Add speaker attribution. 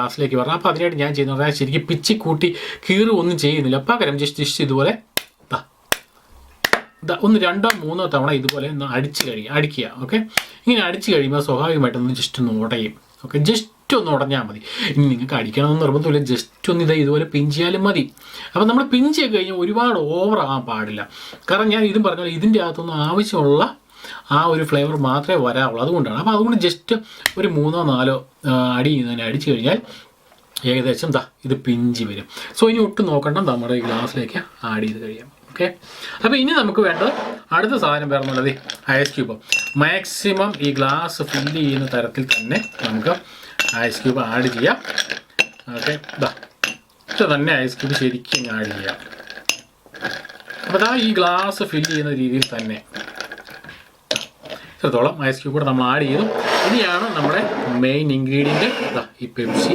Speaker 1: ഗ്ലാസ്സിലേക്ക് വരണം. അപ്പോൾ അതിനായിട്ട് ഞാൻ ചെയ്യുന്നത് അതായത് ശരിക്കും പിച്ചി കൂട്ടി കീറി ഒന്നും ചെയ്യുന്നില്ല. പകരം ജസ്റ്റ് ജസ്റ്റ് ഇതുപോലെ ഒന്ന് രണ്ടോ മൂന്നോ തവണ ഇതുപോലെ ഒന്ന് അടിച്ച് കഴിയും അടിക്കുക ഓക്കെ? ഇങ്ങനെ അടിച്ച് കഴിയുമ്പോൾ സ്വാഭാവികമായിട്ടൊന്ന് ജസ്റ്റ് ഒന്ന് ഉടയും ഓക്കെ? ജസ്റ്റ് ഒന്ന് ഉടഞ്ഞാൽ മതി. ഇനി നിങ്ങൾക്ക് അടിക്കണമെന്ന് നിർബന്ധമില്ല. ജസ്റ്റ് ഒന്ന് ഇത് ഇതുപോലെ പിഞ്ചിയാലും മതി. അപ്പം നമ്മൾ പിഞ്ചിയൊക്കെ കഴിഞ്ഞാൽ ഒരുപാട് ഓവർ പാടില്ല. കാരണം ഞാൻ ഇതും പറഞ്ഞാൽ ഇതിന്റെ അകത്തൊന്നും ആവശ്യമുള്ള ആ ഒരു ഫ്ലേവർ മാത്രമേ വരാവുള്ളൂ അതുകൊണ്ടാണ്. അപ്പോൾ അതുകൊണ്ട് ജസ്റ്റ് ഒരു മൂന്നോ നാലോ അടി തന്നെ അടിച്ചു കഴിഞ്ഞാൽ ഏകദേശം ദാ ഇത് പിഞ്ചി വരും. സോ ഇനി ഒട്ടും നോക്കണ്ട. നമ്മുടെ ഈ ഗ്ലാസ്സിലേക്ക് ആഡ് ചെയ്ത് കഴിയാം. ഓക്കെ അപ്പോൾ ഇനി നമുക്ക് വേണ്ടത് അടുത്ത സാധനം വേറെ എന്നുള്ളത് ഐസ് ക്യൂബ് മാക്സിമം ഈ ഗ്ലാസ് ഫില്ല് ചെയ്യുന്ന തരത്തിൽ തന്നെ നമുക്ക് ഐസ് ക്യൂബ് ആഡ് ചെയ്യാം. ഓക്കെ ദാ ഇത് തന്നെ ഐസ് ക്യൂബ് ശരിക്കും ആഡ് ചെയ്യാം. അപ്പോൾ ഈ ഗ്ലാസ് ഫില്ല് ചെയ്യുന്ന രീതിയിൽ തന്നെ ഇത്രത്തോളം. ഐസ് ക്യൂബ് കൂടെ നമ്മൾ ആഡ് ചെയ്തു. ഇനിയാണ് നമ്മുടെ മെയിൻ ഇൻഗ്രീഡിയന്റ് ഈ പെപ്സി